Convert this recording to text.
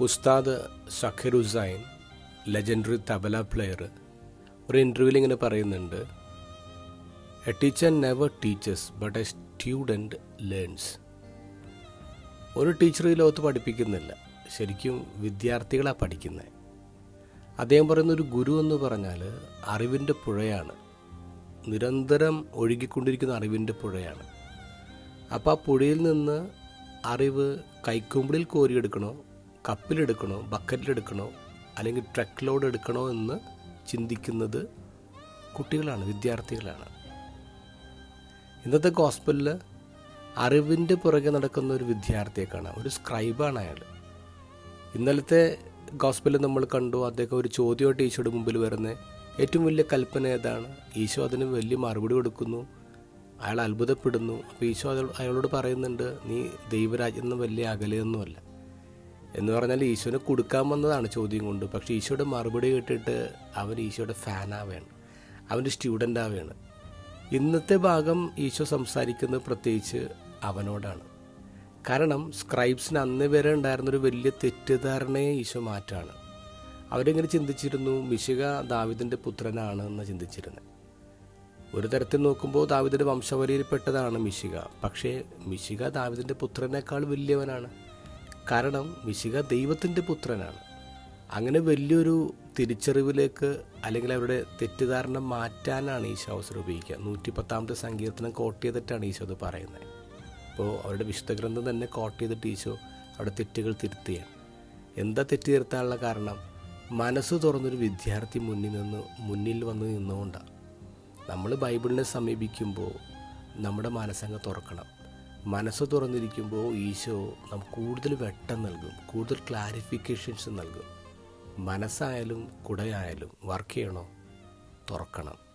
ഉസ്താദ് Zakir Hussain legendary tabla player ഒരു ഇന്റർവ്യൂവിൽ ഇങ്ങനെ പറയുന്നുണ്ട് a teacher never teachers but a student learns ഒരു ടീച്ചർ ഈ ലോകത്ത് പഠിപ്പിക്കുന്നില്ല ശരിക്കും വിദ്യാർത്ഥികളാണ് പഠിക്കുന്നത് അദ്ദേഹം പറയുന്ന ഒരു ഗുരു എന്ന് പറഞ്ഞാൽ അറിവിന്റെ പുഴയാണ്. നിരന്തരം ഒഴുകിക്കൊണ്ടിരിക്കുന്ന അറിവിന്റെ പുഴയാണ്. അപ്പോൾ ആ പുഴയിൽ നിന്ന് അറിവ് കൈക്കുമ്പിളിൽ കോരിയെടുക്കണോ? കപ്പിലെടുക്കണോ ബക്കറ്റിലെടുക്കണോ അല്ലെങ്കിൽ ട്രക്ക് ലോഡ് എടുക്കണോ എന്ന് ചിന്തിക്കുന്നത് കുട്ടികളാണ് വിദ്യാർത്ഥികളാണ്. ഇന്നത്തെ ഹോസ്പിറ്റലിൽ അറിവിന്റെ പുറകെ നടക്കുന്ന ഒരു വിദ്യാർത്ഥിയെ കാണാം ഒരു സ്ക്രൈബാണ് അയാൾ. ഇന്നലത്തെ ഗോസ്പലിൽ നമ്മൾ കണ്ടു അദ്ദേഹം ഒരു ചോദ്യമായിട്ട് ഈശോയുടെ മുമ്പിൽ വരുന്നത് ഏറ്റവും വലിയ കൽപ്പന ഏതാണ്? ഈശോ അതിന് വലിയ മറുപടി കൊടുക്കുന്നു അയാൾ അത്ഭുതപ്പെടുന്നു. അപ്പോൾ ഈശോ അയാളോട് പറയുന്നുണ്ട് നീ ദൈവരാജ്യം വലിയ അകലെയൊന്നുമല്ല. എന്ന് പറഞ്ഞാൽ ഈശോനെ കൊടുക്കാൻ വന്നതാണ് ചോദ്യം കൊണ്ട്. പക്ഷേ ഈശോയുടെ മറുപടി കേട്ടിട്ട് അവൻ ഈശോയുടെ ഫാനാവുകയാണ് അവന്റെ സ്റ്റുഡന്റ് ആവുകയാണ് ഇന്നത്തെ ഭാഗം ഈശോ സംസാരിക്കുന്നത് പ്രത്യേകിച്ച് അവനോടാണ്. കാരണം സ്ക്രൈബ്സിന് അന്ന് വരെ ഉണ്ടായിരുന്നൊരു വലിയ തെറ്റിദ്ധാരണയെ ഈശോ മാറ്റാണ്. അവരിങ്ങനെ ചിന്തിച്ചിരുന്നു? മിശിക ദാവിദിന്റെ പുത്രനാണ് എന്ന് ചിന്തിച്ചിരുന്നത് ഒരു തരത്തിൽ നോക്കുമ്പോൾ ദാവിദിന്റെ വംശവലിയിൽപ്പെട്ടതാണ് മിശിക. പക്ഷേ മിശിക ദാവിദിന്റെ പുത്രനേക്കാൾ വലിയവനാണ്. കാരണം വിശിക ദൈവത്തിന്റെ പുത്രനാണ്. അങ്ങനെ വലിയൊരു തിരിച്ചറിവിലേക്ക് അല്ലെങ്കിൽ അവരുടെ തെറ്റിദ്ധാരണ മാറ്റാനാണ് ഈശോ അവസരം ഉപയോഗിക്കുക. നൂറ്റി പത്താമത്തെ സങ്കീർത്തനം കോട്ട് ചെയ്തിട്ടാണ് ഈശോ അത് പറയുന്നത്. അപ്പോൾ അവരുടെ വിശുദ്ധ ഗ്രന്ഥം തന്നെ കോട്ട് ചെയ്തിട്ട് ഈശോ അവിടെ തെറ്റുകൾ തിരുത്തുകയാണ്. എന്താ തെറ്റ് തിരുത്താനുള്ള കാരണം? മനസ്സ് തുറന്നൊരു വിദ്യാർത്ഥി മുന്നിൽ നിന്ന് മുന്നിൽ വന്ന് നിന്നുകൊണ്ടാണ്. നമ്മൾ ബൈബിളിനെ സമീപിക്കുമ്പോൾ നമ്മുടെ മനസ്സങ്ങ് തുറക്കണം. മനസ്സ് തുറന്നിരിക്കുമ്പോൾ ഈശോ നമുക്ക് കൂടുതൽ വെട്ടം നൽകും കൂടുതൽ ക്ലാരിഫിക്കേഷൻസ് നൽകും. മനസ്സായാലും കുടയായാലും വർക്ക് ചെയ്യണോ? തുറക്കണം.